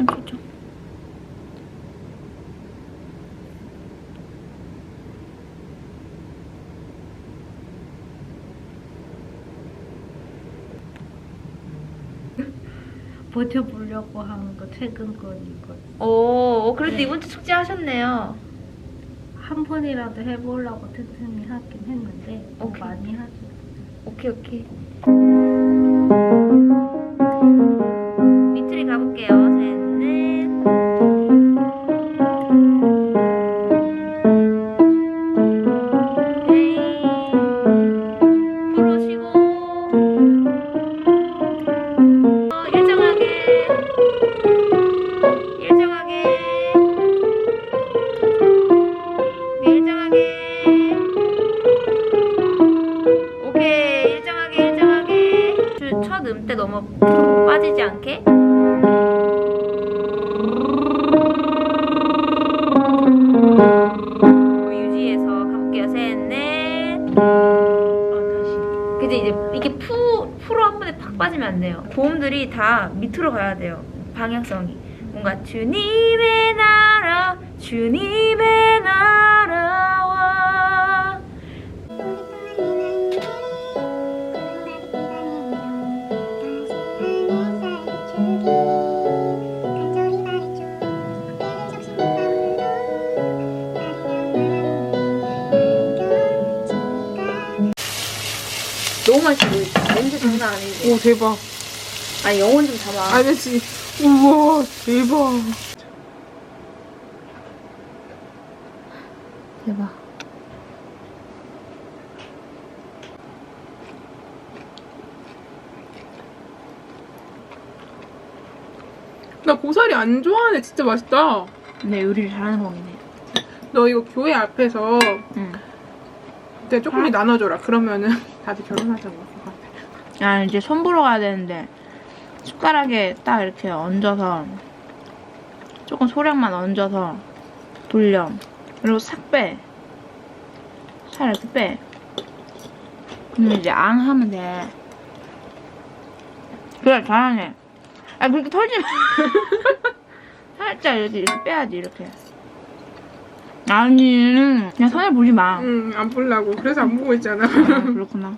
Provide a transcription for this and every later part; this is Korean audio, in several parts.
초점 초점. 버텨보려고 하는 거 최근 건 이거 오, 그래도 네. 이번 주 숙제 하셨네요. 한 번이라도 해보려고 틈틈이 하긴 했는데 뭐 오케이. 많이 하죠. 오케이, 오케이. 빠지지 않게? 어, 유지해서 가볼게요. 셋넷. 어, 다시. 근데 이제 이게 푸, 푸로 한 번에 팍 빠지면 안 돼요. 고음들이 다 밑으로 가야 돼요. 방향성이. 뭔가 주님의 나라 주님의 너무 맛있어 보이죠? 냄새 장난 아니지? 오 대박. 아니 영혼 좀 담아 아니지. 우와 대박. 대박 나 고사리 안 좋아하네. 진짜 맛있다. 근데 요리를 잘하는 법이네 너 이거 교회 앞에서 응. 그때 조금씩 나눠줘라. 그러면은 다들 결혼하자고. 아 이제 손 보러 가야 되는데 숟가락에 딱 이렇게 얹어서 조금 소량만 얹어서 돌려 그리고 싹 빼. 살 이렇게 빼. 그럼 이제 앙 하면 돼. 그래 잘하네. 아 그렇게 털지 마. 살짝 이렇게, 이렇게 빼야지 이렇게. 아니 그냥 손에 보지 마. 응, 안 볼라고. 그래서 안 보고 있잖아. 아, 그렇구나.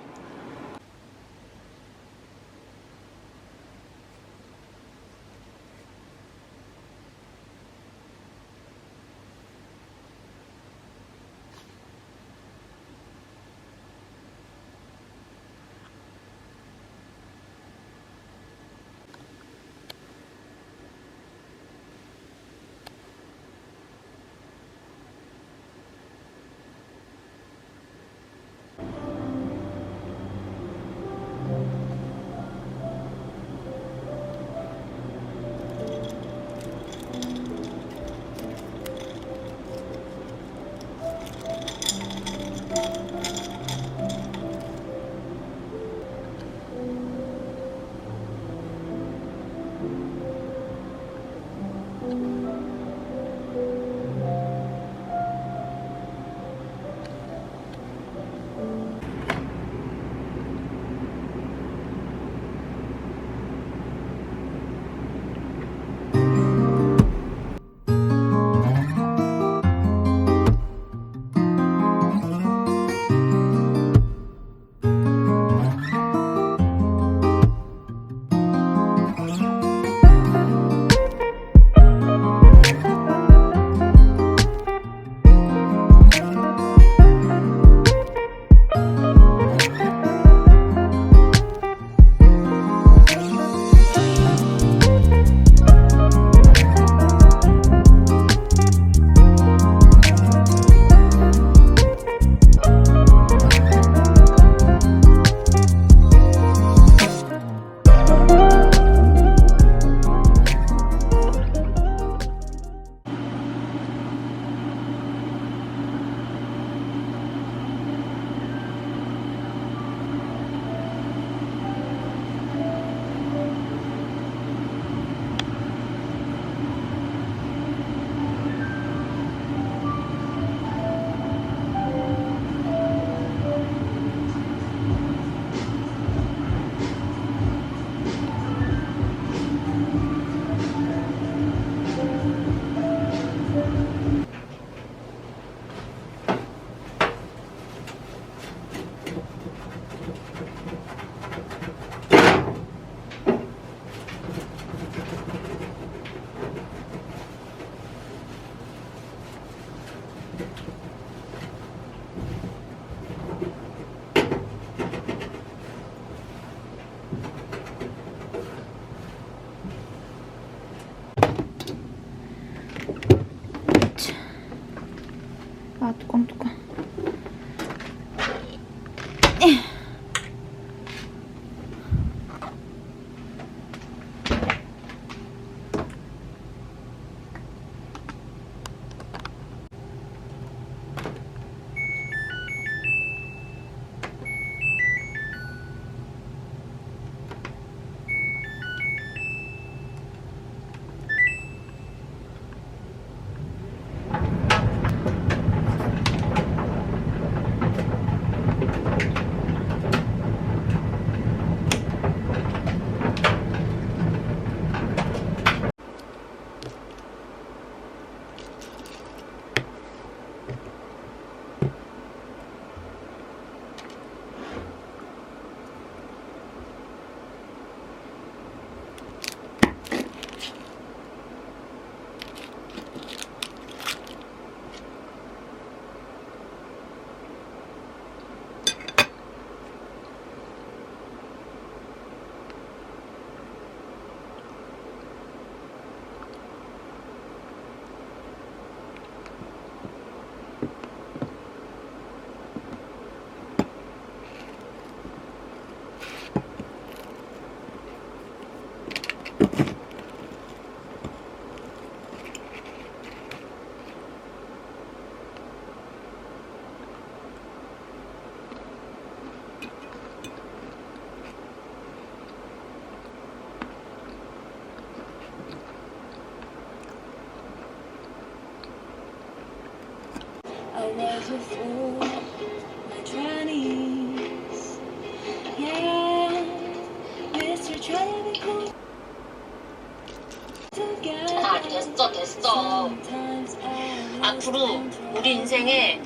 아 됐어 됐어. 아, 앞으로 우리 인생에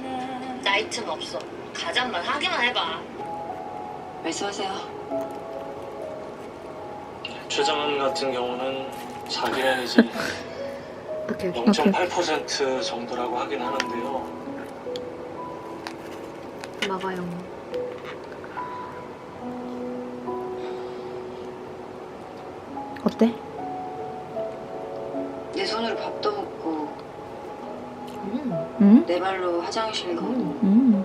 나이트는 없어. 가잔만 하기만 해봐. 말씀하세요. 최정은 같은 경우는 자기는 이제 0.8% 정도라고 하긴 하는데요. 막아요 어때? 내 손으로 밥도 먹고 응? 내 발로 화장실 가고 음.